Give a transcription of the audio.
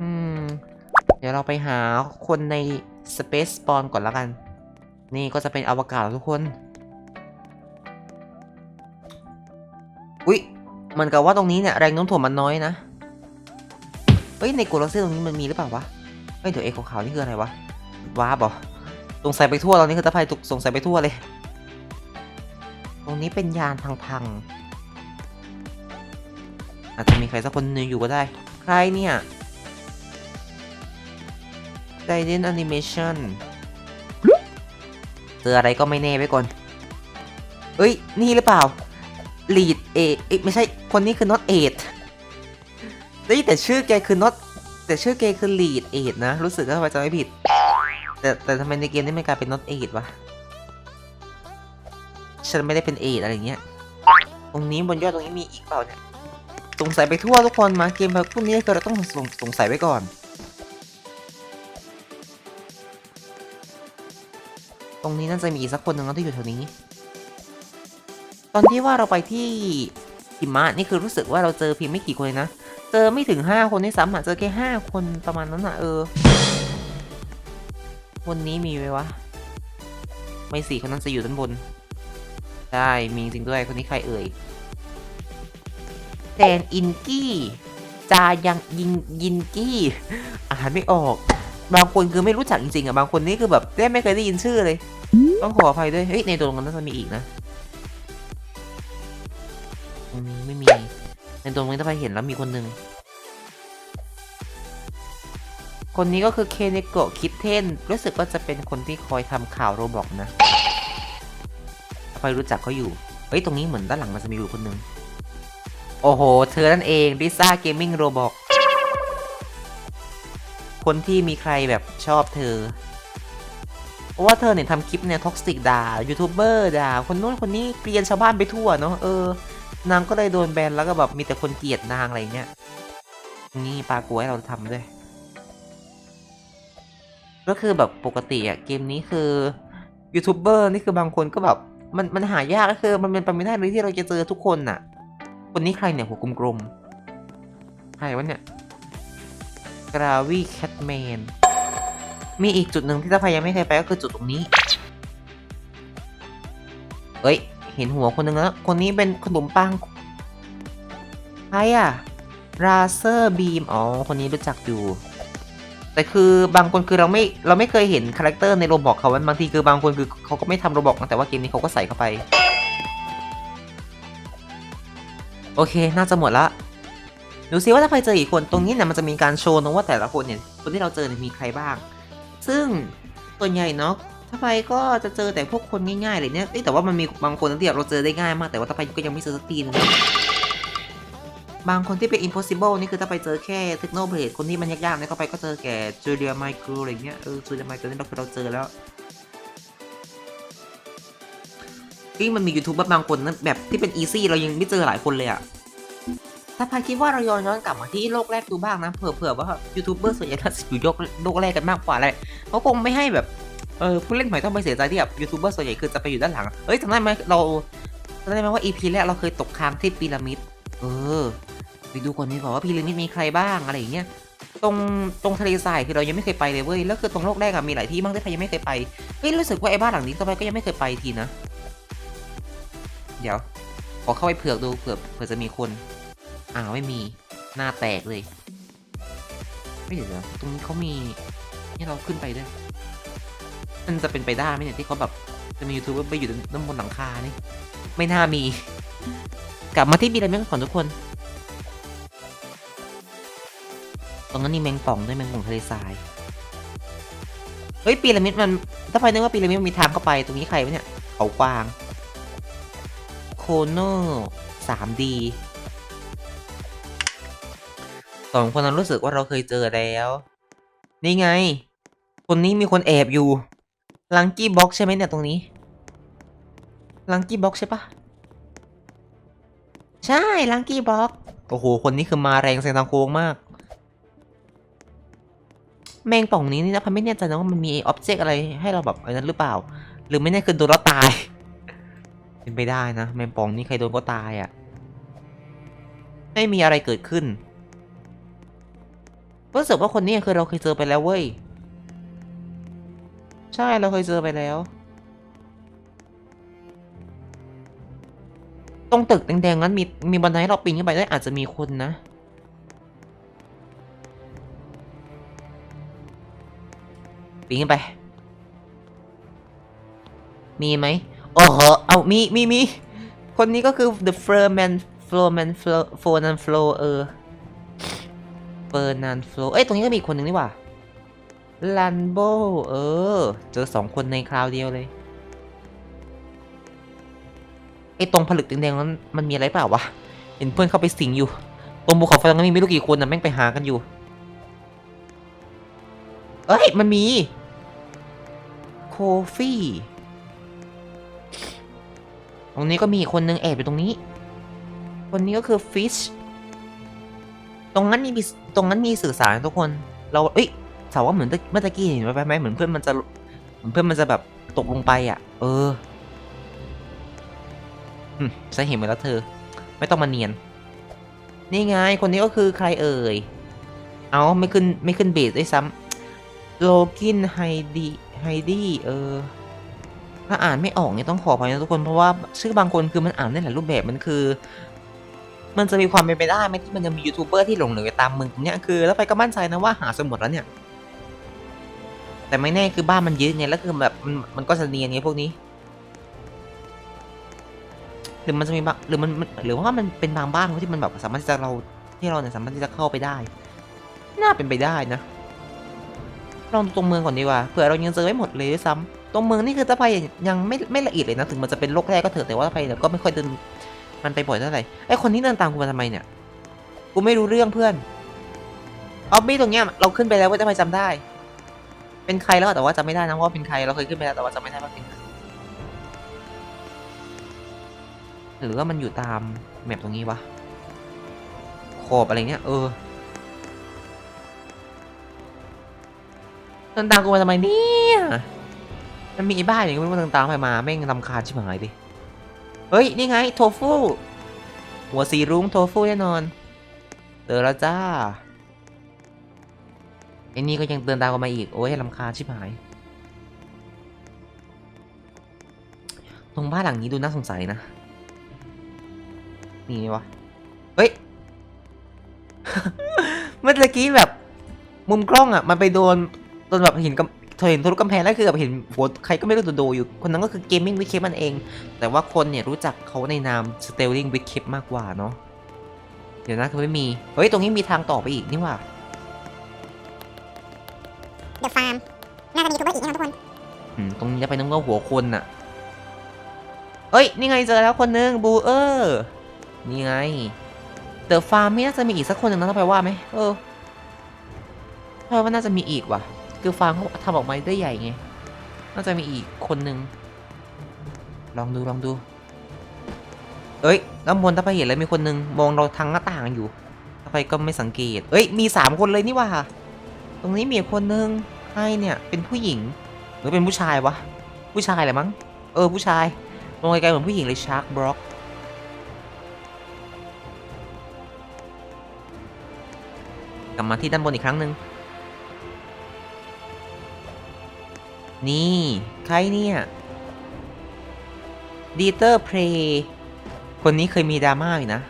อืม เดี๋ยวเราไปหาคนใน Space Spawn ก่อนแล้วกัน นี่ก็จะเป็นอวกาศทุกคน อุ๊ยเหมือนกับว่าตรงนี้เนี่ยแรงโน้มถ่วงมันน้อยนะเฮ้ยในกลาเซียตรงนี้มันมีหรือเปล่าวะเฮ้ยเดี๋ยวเอกขาวนี่คืออะไรวะว้าบอสงสัยไปทั่วตอนนี้คือตะไคร่ถูกสงสัยไปทั่วเลย ตรงนี้เป็นยานพังๆอาจจะมีใครสักคนหนึงอยู่ก็ได้ ใครเนี่ย Guidance Animation เจออะไรก็ไม่แน่ไว้ก่อน เอ้ย นี่หรือเปล่า Lead เอเอ้ไม่ใช่คนนี้คือ Not 8เฮ้แต่ชื่อแกคือ Not แต่ชื่อแกคือ Lead 8นะ รู้สึกว่าจะไม่ผิด แต่แต่ทำไมในเกมนี้มันกลายเป็น Not 8วะ ฉันไม่ได้เป็น8อะไรอย่างเงี้ย ตรงนี้บนยอดตรงนี้มีอีกเปล่าเนี่ย สงสัยไปทั่วทุกคนมาเกมแบบพวกนี้เราต้องสงสงสัยไว้ก่อน รงนี้น่าจะมีอีกสักคนหนึ่งที่อยู่แถวนี้ ตอนที่ว่าเราไปที่หิมะนี่คือรู้สึกว่าเราเจอเพียงไม่กี่คนเลยนะ เจอไม่ถึงห้าคนที่ซ้ำอะเจอแค่ห้าคนประมาณนั้นอะเออ คนนี้มีไหมวะ ไม่สิคนนั้นจะอยู่ด้านบนใช่มีจริงด้วย คนนี้ใครเอ่ยแดนอินกี้จายังยินยินกี้อ่านไม่ออก บางคนคือไม่รู้จักจริงๆอะ บางคนนี่คือแบบได้ไม่เคยได้ยินชื่อเลย ต้องขออภัยด้วย เฮ้ย ในตัวนั้นน่าจะมีอีกนะตรงนี้ไม่มี ในตัวนี้ถ้าไปเห็นแล้วมีคนหนึ่ง คนนี้ก็คือเคเนโกะคิดเทน รู้สึกว่าจะเป็นคนที่คอยทำข่าวโรบอกนะถ้าใครรู้จักเขาอยู่ เฮ้ย ตรงนี้เหมือนด้านหลังมันจะมีอยู่คนหนึ่งโอ้โห เธอนั่นเองลิซ่าเกมมิ่งโรบอกคนที่มีใครแบบชอบเธอ ราะว่าเธอเนี่ยทำคลิปเนี่ยท็อกซิกด่ายูทูบเบอร์ด่าคนนู้นคนนี้เกลียนชาวบ้านไปทั่วเนาะเออนางก็เลยโดนแบนแล้วก็แบบมีแต่คนเกลียดนางอะไรเงี้ยนี่ปลากลัวให้เราทำด้วย ก็คือแบบปกติอะเกมนี้คือยูทูบเบอร์นี่คือบางคนก็แบบมันมันหายากก็คือมันเป็นไปไม่ได้เลยที่เราจะเจอทุกคนน่ะ คนนี้ใครเนี่ยหัวกลมๆใครวะเนี่ยกราวีแคทแมน มีอีกจุดหนึ่งที่ตาพายยังไม่เคยไปก็คือจุดตรงนี้เอ้ย เห็นหัวคนหนึ่งแล้ว คนนี้เป็นขนมปังใครอะราเซอร์บีม อ๋อ คนนี้รู้จักอยู่ แต่คือบางคนคือเราไม่เราไม่เคยเห็นคาแรคเตอร์ในโรบอกเขาบางทีคือบางคนคือเขาก็ไม่ทำโรบอกนะแต่ว่าเกมนี้เขาก็ใส่เข้าไป โอเค น่าจะหมดละดูซิว่าถ้าใครเจออีกคนตรงนี้เนี่ยมันจะมีการโชว์นะว่าแต่ละคนเนี่ยคนที่เราเจอเนี่ยมีใครบ้าง ซึ่งส่วนใหญ่เนาะถ้าไปก็จะเจอแต่พวกคนง่ายๆเลยเนี่ยแต่ว่ามันมีบางคนที่เราเจอได้ง่ายมากแต่ว่าถ้าไปก็ยังไม่เจอสักทีนึงนะบางคนที่เป็น impossible นี่คือถ้าไปเจอแค่ technoblade คนที่มันยากๆเนี่ยก็ไปก็เจอแก่ Julia Michael อะไรเงี้ยเออ Julia Michael นี่เราคือเราเจอแล้วที่มันมียูทูบบางคนนะแบบที่เป็น easy เรายังไม่เจอหลายคนเลยอะ ถ้าพายคิดว่าเราย้อนย้อนกลับมาที่โลกแรกดูบ้างนะเผื่อๆว่ายูทูบเบอร์ส่วนใหญ่ถ้าอยู่โลกโลกแรกกันมากกว่าแหละเขาคงไม่ให้แบบเออผู้เล่นใหม่ต้องไปเสียใจที่แบบยูทูบเบอร์ส่วนใหญ่คือจะไปอยู่ด้านหลังเอ้ยจำได้ไหมเราจำได้ไหมว่า EP แรกเราเคยตกค้างที่พีระมิดเออไปดูก่อนดีกว่าว่าพีระมิดมีใครบ้างอะไรอย่างเงี้ยตรงตรงทะเลทรายคือเรายังไม่เคยไปเลยเว้ยแล้วคือตรงโลกแรกอะมีหลายที่มากที่พายยังไม่เคยไปเฮ้ยรู้สึกว่าไอ้บ้านหลังนี้ต่อไปก็ยังไม่เคยไปทีนะ เดี๋ยวขอเข้าไปเผือกดูเผื่อเผื่อจะมีคน อ้าวไม่มีหน้าแตกเลยไม่เดี๋ยวตรงนี้เขามีให้เราขึ้นไปด้วยมันจะเป็นไปได้ไหมเนี่ยที่เขาแบบจะมียูทูบเบอร์ไปอยู่ด้านบนหลังคานี่ไม่น่ามี กลับมาที่บีไลเมนก่อนทุกคน ตรงนั้นนี่แมงป่องด้วยแมงป่องทะเลทรายเฮ้ยปีระมิดมันถ้าไปนึกว่าปีระมิดมันมีทางเข้าไปตรงนี้ใครวะเนี่ยเขากวาง โคโน่สามดี สองคนนั้นรู้สึกว่าเราเคยเจอแล้ว นี่ไง คนนี้มีคนแอบอยู่ ลังกี้บ็อกใช่ไหมเนี่ยตรงนี้ ลังกี้บ็อกใช่ปะใช่ลังกี้บ็อกโอ้โห คนนี้คือมาแรงแซงทางโค้งมาก แมงป่องนี้นี่นะพันไม่แน่ใจนะว่ามันมีอ็อบเจกต์อะไรให้เราแบบอะไรนั้นหรือเปล่า หรือไม่แน่คือโดนแล้วตาย เป็นไปได้นะ แมงป่องนี้ใครโดนก็ตายอะ่ะ ไม่มีอะไรเกิดขึ้น รู้สึกว่าคนนี้คือเราเคยเจอไปแล้วเว้ย ใช่เราเคยเจอไปแล้ว ตรงตึกแดงๆนั้นมีมีบันไดให้เราปีนขึ้นไปได้อาจจะมีคนนะ ปีนขึ้นไป มีไหมโอ้โหเอามีมีมีคนนี้ก็คือ the Furman Furman Flo Furnan Flo เออ Furnan Flo เอ้ย ตรงนี้ก็มีอีกคนหนึ่งนี่ว่าลันโบเออ เจอสองคนในคราวเดียวเลย ไอ้ตรงผลึกแดงๆนั้นมันมีอะไรเปล่าวะ เห็นเพื่อนเข้าไปสิงอยู่ ตรงภูเขาไฟตรงนั้นมีไม่รู้กี่คนนะแม่งไปหากันอยู่ เอ้ย มันมี โคฟี่ ตรงนี้ก็มีคนนึงแอบอยู่ตรงนี้ คนนี้ก็คือฟิช ตรงนั้นมีตรงนั้นมีสื่อสารทุกคน เราเอ้ยสาวว่าเหมือนเมื่อตะกี้เห็นไหมไหมเหมือนเพื่อนมันจะเหมือนเพื่อนมันจะแบบตกลงไปอะ เออฉันเห็นไปแล้วเธอ ไม่ต้องมาเนียน นี่ไง คนนี้ก็คือใครเอ่ย เอาไม่ขึ้นไม่ขึ้นเบสด้วยซ้ำโลกินไฮดีไฮดี้เออ ถ้าอ่านไม่ออกเนี่ยต้องขออภัยนะทุกคนเพราะว่าชื่อบางคนคือมันอ่านได้หลายรูปแบบมันคือ มันจะมีความเป็นไปได้ไหมที่มันจะมียูทูบเบอร์ที่หลงเหลือตามเมืองตรงเนี้ยคือแล้วไปก็มั่นใจนะว่าหาสมุดแล้วเนี่ย แต่ไม่แน่คือบ้านมันเยอะไงแล้วคือแบบมันมันก็จะเนียนไงพวกนี้ หรือมันจะมีบางหรือมันหรือว่ามันเป็นบางบ้านที่มันแบบสามารถที่จะเราที่เราเนี่ยสามารถที่จะเข้าไปได้ น่าเป็นไปได้นะลองตรงเมืองก่อนดีกว่าเผื่อเรายังเจอไม่หมดเลยด้วยซ้ำตรงเมืองนี่คือตะไพยังไม่ไม่ละเอียดเลยนะถึงมันจะเป็นโลกแรกก็เถอะแต่ว่าตะไพเนี่ยก็ไม่ค่อยเดิน มันไปบ่อยเท่าไหร่ไอคนนี้เดินตามกูมาทำไมเนี่ย กูไม่รู้เรื่องเพื่อนออบบี้ตรงเนี้ยเราขึ้นไปแล้วเว่าตะไพจำได้ เป็นใครแล้วแต่ว่าจำไม่ได้นะว่าเป็นใครเราเคยขึ้นไปแล้วแต่ว่าจำไม่ได้ว่าเป็นใครหรือว่ามันอยู่ตามแมปตรงนี้วะขอบอะไรเงี้ยเออเดินตามกูมาทำไมเนี่ยมันมีบ้าอย่างนี้ไม่รู้เดินตามไปมาแม่งรำคาญชิบหายดิ เฮ้ย นี่ไง โทฟู หัวสีรุ้งโทฟูแน่นอนเจอแล้วจ้าไอ้นี่ก็ยังเดินตามกันมาอีก โอ้ยรำคาชิบหาย ตรงบ้านหลังนี้ดูน่าสงสัยนะ นี่ไงวะ เฮ้ย เมื่อกี้แบบ มุมกล้องอะ มันไปโดนโดนแบบห็นกำ เธอเห็นทะลุกำแพงแล้วคือแบบเห็นหัวใครก็ไม่รู้ตัวโดอยู่ คนนั้นก็คือเกมมิ่งวิคเคปมันเอง แต่ว่าคนเนี่ยรู้จักเขาในนามสเตลลิงวิคเคปมากกว่าเนาะ เดี๋ยวนะคือไม่มี เฮ้ย ตรงนี้มีทางต่อไปอีกนี่หว่าเดอะฟาร์มน่าจะมียูทูบเบอร์อีกแน่นอนทุกคนอืมตรงนี้จะไปนึกว่าหัวคนน่ะ เอ้ย นี่ไงเจอแล้วคนนึงบูเออร์นี่ไงเดอะฟาร์มไม่น่าจะมีอีกสักคนหนึ่งนะถ้าไปว่าไหมเออเพราะว่าน่าจะมีอีกว่ะ คือฟาร์มเขาทำออกมาได้ใหญ่ไง น่าจะมีอีกคนนึงลองดูลองดู เอ้ยน้ำมนต์ถ้าไปเห็นแล้วมีคนนึงมองเราทางหน้าต่างอยู่ถ้าไปก็ไม่สังเกต เอ้ย มีสามคนเลยนี่ว่า ตรงนี้มีอีกคนนึงใครเนี่ย เป็นผู้หญิง หรือเป็นผู้ชายวะ ผู้ชายแหละมั้ง เออ ผู้ชายมองไกลๆเหมือนผู้หญิงเลยชาร์กบล็อกกลับมาที่ด้านบนอีกครั้งหนึ่ง นี่ ใครเนี่ยดีเตอร์เพลย์คนนี้เคยมีดราม่าอยู่นะ